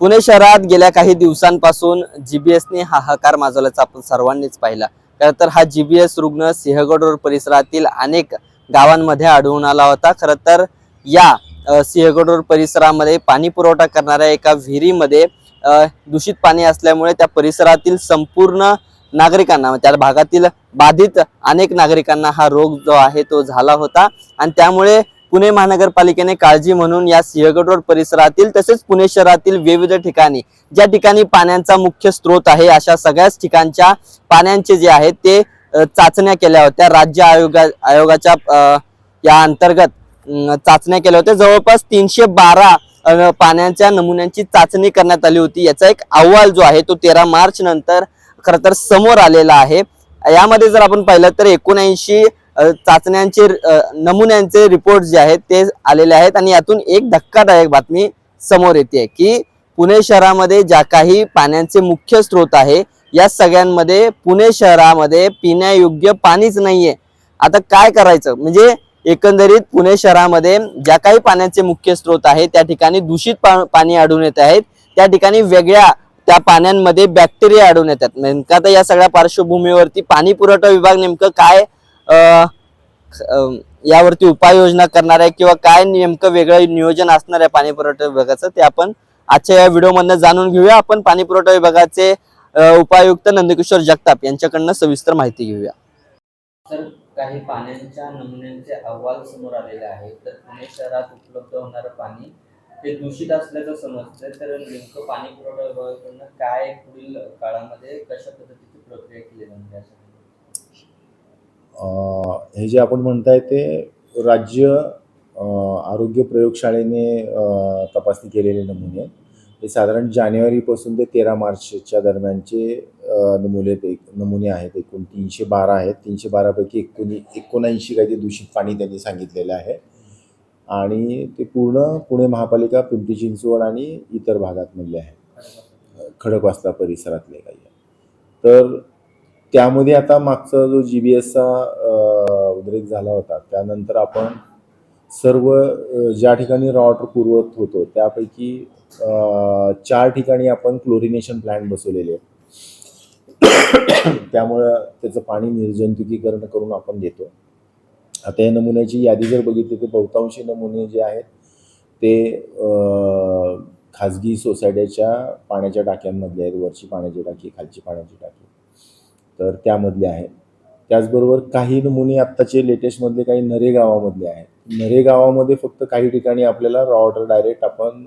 पुणे शहरात गेल्या काही दिवसांपासून जीबीएसने हाहाकार माजवल्याचा आपण सर्वांनीच पाहिला. खरं तर हा जीबीएस रुग्ण सिंहगड रोड परिसरातील अनेक गावांमध्ये आढळून आला होता. खरं तर या सिंहगड रोड परिसरामध्ये पाणी पुरवठा करणाऱ्या एका विहिरीमध्ये दूषित पाणी असल्यामुळे त्या परिसरातील संपूर्ण नागरिकांना म्हणजे त्या भागातील बाधित अनेक नागरिकांना हा रोग जो आहे तो झाला होता. आणि त्यामुळे पुणे महानगरपालिकेने काळजी म्हणून या सिंहगड रोड परिसरातील तसेच पुणे शहरातील विविध ठिकाणी ज्या ठिकाणी पाण्याचा मुख्य स्रोत आहे अशा सगळ्याच ठिकाणच्या पाण्याचे जे आहे ते चाचण्या केल्या होत्या. राज्य आयोगा आयोगाच्या या अंतर्गत चाचण्या केल्या होत्या. जवळपास तीनशे बारा पाण्याच्या नमुन्यांची चाचणी करण्यात आली होती. याचा एक अहवाल जो आहे तो तेरा मार्च नंतर खरं तर समोर आलेला आहे. यामध्ये जर आपण पाहिलं तर एकोणऐंशी चाचण्यांचे नमुन्यांचे रिपोर्ट जे आहेत ते आलेले आहेत आणि यातून एक धक्कादायक बातमी समोर येते की पुणे शहरामध्ये ज्या काही पाण्याचे मुख्य स्रोत आहे या सगळ्यांमध्ये पुणे शहरामध्ये पिण्यायोग्य पाणीच नाहीये. आता काय करायचं? म्हणजे एकंदरीत पुणे शहरामध्ये ज्या काही पाण्याचे मुख्य स्रोत आहे त्या ठिकाणी दूषित पा- पाणी आढळून येत आहेत त्या ठिकाणी वेगळ्या त्या पाण्यांमध्ये बॅक्टेरिया आढळून येतात. नेमकं आता या सगळ्या पार्श्वभूमीवरती पाणी पुरवठा विभाग नेमकं काय यावरती उपाययोजना करणार आहे किंवा काय नेमकं वेगळं नियोजन असणार आहे पाणी पुरवठा विभागाचं ते आपण आजच्या या व्हिडिओमधनं जाणून घेऊया. आपण पाणी पुरवठा विभागाचे उपायुक्त नंदकिशोर जगताप यांच्याकडनं सविस्तर माहिती घेऊया. तर काही पाण्याच्या नमुन्यांचे अहवाल समोर आलेले आहेत. तर पुणे शहरात उपलब्ध होणारं पाणी ते दूषित असल्याचं समजतंय. तर नेमकं पाणी पुरवठा विभागाकडून काय पुढील काळामध्ये कशा पद्धतीची प्रक्रिया केली जाणार हे जे आपण म्हणताय ते राज्य आरोग्य प्रयोगशाळेने तपासणी केलेले नमुने आहेत. हे साधारण जानेवारीपासून ते तेरा मार्चच्या दरम्यानचे नमुने एक नमुने आहेत. एकूण तीनशे बारा आहेत. तीनशे बारापैकी एकोणी एकोणऐंशी काही दूषित पाणी त्यांनी सांगितलेलं आहे. आणि ते पूर्ण पुणे महापालिका पिंपरी चिंचवड आणि इतर भागातमधले आहे. खडकवासला परिसरातले काही तर त्यामध्ये आता मागचा जो जी बी एसचा उद्रेक झाला होता त्यानंतर आपण सर्व ज्या ठिकाणी रॉ वॉटर पुरवत होतो त्यापैकी चार ठिकाणी आपण क्लोरिनेशन प्लॅन्ट बसवलेले आहेत. त्यामुळं त्याचं पाणी निर्जंतुकीकरण करून आपण देतो आता या नमुन्याची यादी जर बघितली तर बहुतांशी नमुने जे आहेत ते खाजगी सोसायट्याच्या पाण्याच्या टाक्यांमधले आहेत वरची पाण्याची टाकी खालची पाण्याची टाकी. तर त्यामधले आहेत. त्याचबरोबर काही नमुने आत्ताचे लेटेस्टमधले काही नरे गावामधले आहेत. नरे गावामध्ये फक्त काही ठिकाणी आपल्याला रॉ वॉटर डायरेक्ट आपण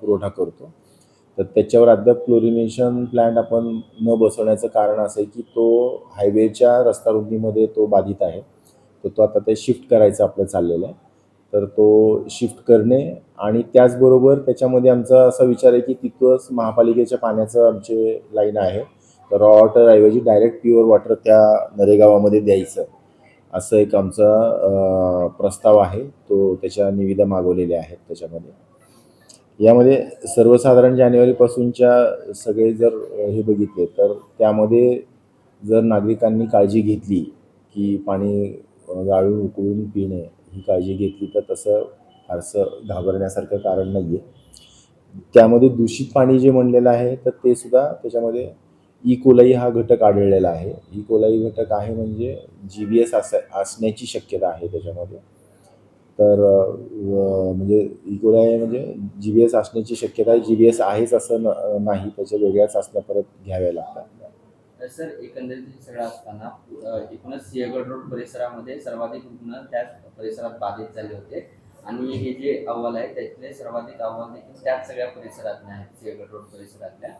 पुरवठा करतो. तर त्याच्यावर अद्याप क्लोरिनेशन प्लॅन्ट आपण न बसवण्याचं कारण असं आहे की तो हायवेच्या रस्ता रुंदीमध्ये तो बाधित आहे. तर तो आता ते शिफ्ट करायचं आपलं चाललेलं आहे. तर तो शिफ्ट करणे आणि त्याचबरोबर त्याच्यामध्ये आमचा असा विचार आहे की तिथंच महापालिकेच्या पाण्याचं आमचे लाईन आहे. तर रॉ वॉटर ऐवजी डायरेक्ट प्युअर वॉटर त्या नरेगावामध्ये द्यायचं. असं एक आमचा प्रस्ताव आहे. तो त्याच्या निविदा मागवलेल्या आहेत त्याच्यामध्ये. यामध्ये सर्वसाधारण जानेवारीपासूनच्या सगळे जर हे बघितले तर त्यामध्ये जर नागरिकांनी काळजी घेतली की पाणी गाळून उकळून पिणे ही काळजी घेतली तर तसं फारसं घाबरण्यासारखं कारण नाही आहे त्यामध्ये दूषित पाणी जे म्हणलेलं आहे तर ते सुद्धा त्याच्यामध्ये ई कोलाई हा घटक आढळलेला आहे. ई कोलाई घटक आहे म्हणजे जी बी एस अस असण्याची शक्यता आहे त्याच्यामध्ये. तर म्हणजे ई कोलाई म्हणजे जी बी एस असण्याची शक्यता आहे जी बी एस आहेच असं न- नाही त्याच्या वेगळ्याच असल्या परत घ्याव्या लागतात. तर सर एकंदरीत सगळं असताना एकूणच सिंहगड रोड परिसरामध्ये सर्वाधिक रुग्ण त्याच परिसरात बाधित झाले होते. आणि हे जे अहवाल आहे त्यातले सर्वाधिक अहवाल देखील त्याच सगळ्या परिसरातल्या आहेत सिंहगड रोड परिसरातल्या.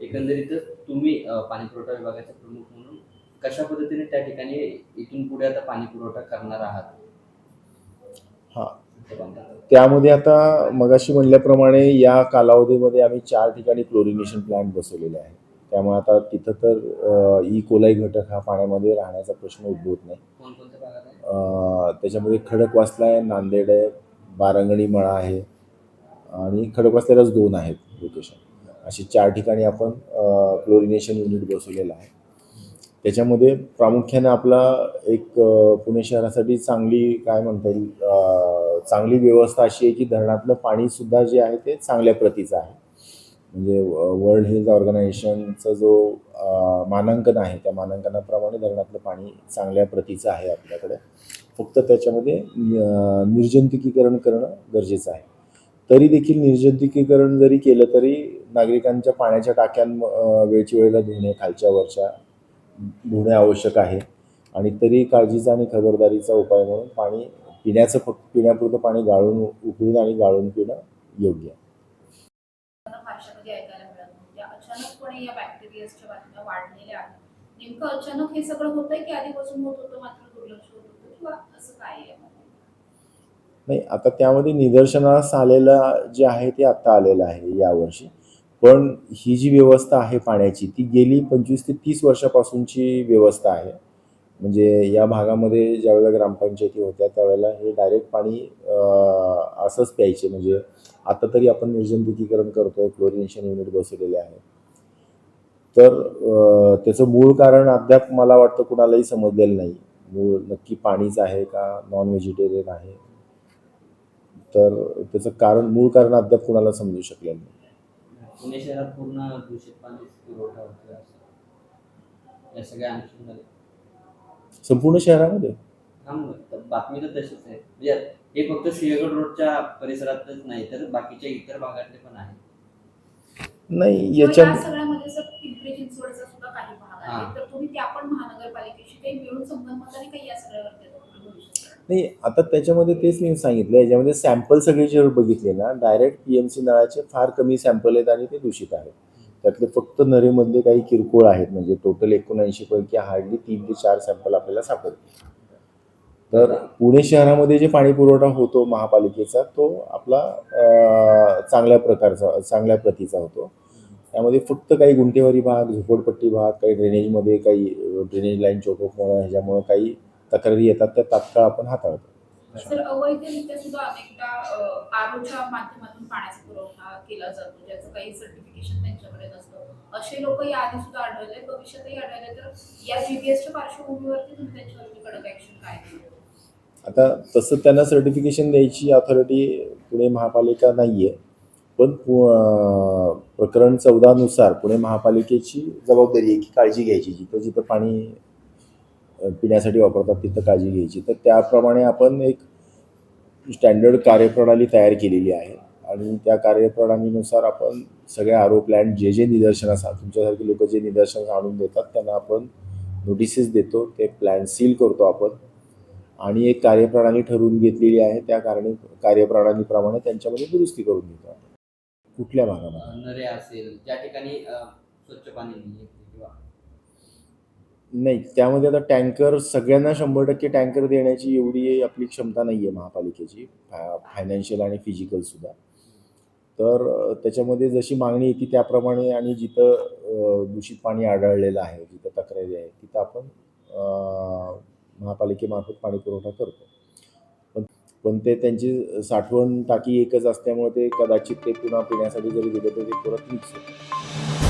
एकंदरीतच तुम्ही पाणी पुरवठा विभागाचे प्रमुख म्हणून कशा पद्धतीने त्या ठिकाणी इथून पुढे आता पाणी पुरवठा करणार आहात? हां. त्यामध्ये आता मगाशी म्हणल्याप्रमाणे या कालावधीमध्ये आम्ही चार ठिकाणी क्लोरिनेशन प्लॅन्ट बसवलेले आहे. त्यामुळे आता तिथं तर ई कोलाई घटक हा पाण्यामध्ये राहण्याचा प्रश्न उद्भवत नाही. त्याच्यामध्ये खडकवासला आहे नांदेड आहे बारांगणी मळा आहे आणि खडकवासल्यालाच दोन आहेत लोकेशन अशी चार ठिकाणी आपण क्लोरिनेशन युनिट बसवलेलं आहे. त्याच्यामध्ये प्रामुख्याने आपला एक पुणे शहरासाठी चांगली काय म्हणता येईल चांगली व्यवस्था अशी आहे की धरणातलं पाणीसुद्धा जे आहे ते चांगल्या प्रतीचं आहे. म्हणजे वर्ल्ड हेल्थ ऑर्गनायझेशनचा जो मानांकन आहे त्या मानांकनाप्रमाणे धरणातलं पाणी चांगल्या प्रतीचं आहे आपल्याकडे. फक्त त्याच्यामध्ये अ, निर्जंतुकीकरण करणं गरजेचं आहे. तरी देखील निर्जंतुकीकरण जरी केलं तरी नागरिकांच्या पाण्याच्या टाक्यां वेळची वेळेला धुणे खालच्या वरच्या धुणे आवश्यक आहे. आणि तरी काळजीचा आणि खबरदारीचा उपाय म्हणून पाणी पिण्याचं फक्त पिण्यापुरतं पाणी गाळून उकळून आणि गाळून पिणं योग्य आहे. म्हणजे नेमकं अचानक हे सगळं होतंय की आधीपासून होत होतं मात्र दुर्लक्ष होत होतं किंवा असं काय आहे? नाही आता त्यामध्ये निदर्शनास आलेलं जे आहे ते आत्ता आलेलं आहे यावर्षी. पण ही जी व्यवस्था आहे पाण्याची ती गेली पंचवीस ते तीस वर्षापासूनची व्यवस्था आहे. म्हणजे या भागामध्ये ज्यावेळेला ग्रामपंचायती होत्या त्यावेळेला हे डायरेक्ट पाणी असंच प्यायचे. म्हणजे आता तरी आपण निर्जंतुकीकरण करतोय क्लोरिनेशन युनिट बसवलेले आहे तर त्याचं मूळ कारण अद्याप मला वाटतं कुणालाही समजलेलं नाही. मूळ नक्की पाणीच आहे का नॉन व्हेजिटेरियन आहे? तर त्याचं कारण मूळ कारण अद्याप कुणाला समजू शकलेलं नाही. पुणे शहरात पूर्ण दूषित पाणी पुरवठा या सगळ्या अनुषंगाने संपूर्ण शहरामध्ये? हा मग तर बातमी तर तशीच आहे. म्हणजे हे फक्त सिंहगड रोडच्या परिसरातच नाही तर बाकीच्या इतर भागातले पण आहे नाही याच्या सगळ्यामध्ये जर पिंपरी चिंचवडचा सुद्धा काही भाग हा. आहे तर तुम्ही त्या पण महानगरपालिकेशी नाही आता त्याच्यामध्ये तेच मी सांगितलं याच्यामध्ये सॅम्पल सगळे जे बघितले ना डायरेक्ट पी एम सी नळाचे फार कमी सॅम्पल आहेत आणि ते दूषित आहेत. त्यातले फक्त नरेमधले काही किरकोळ आहेत म्हणजे टोटल एकोणऐंशी पैकी हार्डली तीन ते चार सॅम्पल आपल्याला सापडले तर पुणे शहरामध्ये जे पाणी पुरवठा होतो महापालिकेचा तो आपला चांगल्या प्रकारचा चांगल्या प्रतीचा होतो. त्यामध्ये फक्त काही गुंटेवारी भाग झोपडपट्टी भाग काही ड्रेनेजमध्ये काही ड्रेनेज लाईन चोकपमुळे ह्याच्यामुळं काही तक्रारी येतात त्या तात्काळ आपण हाताळतो. सर अवैधरित्या सुद्धा अनेकदा आरोच्या माध्यमातून पाण्याचा पुरवठा केला जातो ज्याचं काही सर्टिफिकेशन त्यांच्याकडे नसतं. असे लोक याआधी सुद्धा आढळले भविष्यातही आढळले. तर या जीपीएसच्या पार्श्वभूमीवरती तुम्ही त्यांच्यावरती कडक ऍक्शन काय केली? आता तसं त्यांना सर्टिफिकेशन द्यायची अथॉरिटी पुणे महापालिका नाही आहे पण प्रकरण चौदानुसार पुणे महापालिकेची जबाबदारी आहे की काळजी घ्यायची जिथं जिथं पाणी पिण्यासाठी वापरतात तिथं काळजी घ्यायची. तर त्याप्रमाणे आपण एक स्टँडर्ड कार्यप्रणाली तयार केलेली आहे. आणि त्या कार्यप्रणालीनुसार आपण सगळे आरो प्लॅन जे जे निदर्शनास तुमच्यासारखे लोक जे निदर्शनास आणून देतात त्यांना आपण नोटिसेस देतो ते प्लॅन सील करतो आपण. आणि एक कार्यप्रणाली ठरवून घेतलेली आहे. त्या कारणी कार्यप्रणालीप्रमाणे त्यांच्यामध्ये दुरुस्ती करून घेतो आपण. कुठल्या भागामध्ये? असेल त्या ठिकाणी स्वच्छ पाणी किंवा नाही त्यामध्ये आता टँकर सगळ्यांना शंभर टक्के टँकर देण्याची एवढी आपली क्षमता नाही आहे महापालिकेची फा फायनान्शियल आणि फिजिकल सुद्धा. तर त्याच्यामध्ये जशी मागणी येते त्याप्रमाणे आणि जिथं दूषित पाणी आढळलेलं आहे जिथं तक्रारी आहे तिथं आपण महापालिकेमार्फत पाणी पुरवठा करतो. पण पण ते त्यांची साठवण टाकी एकच असल्यामुळे ते कदाचित ते पुन्हा पिण्यासाठी जरी दिलं तर ते परत मिक्स होतं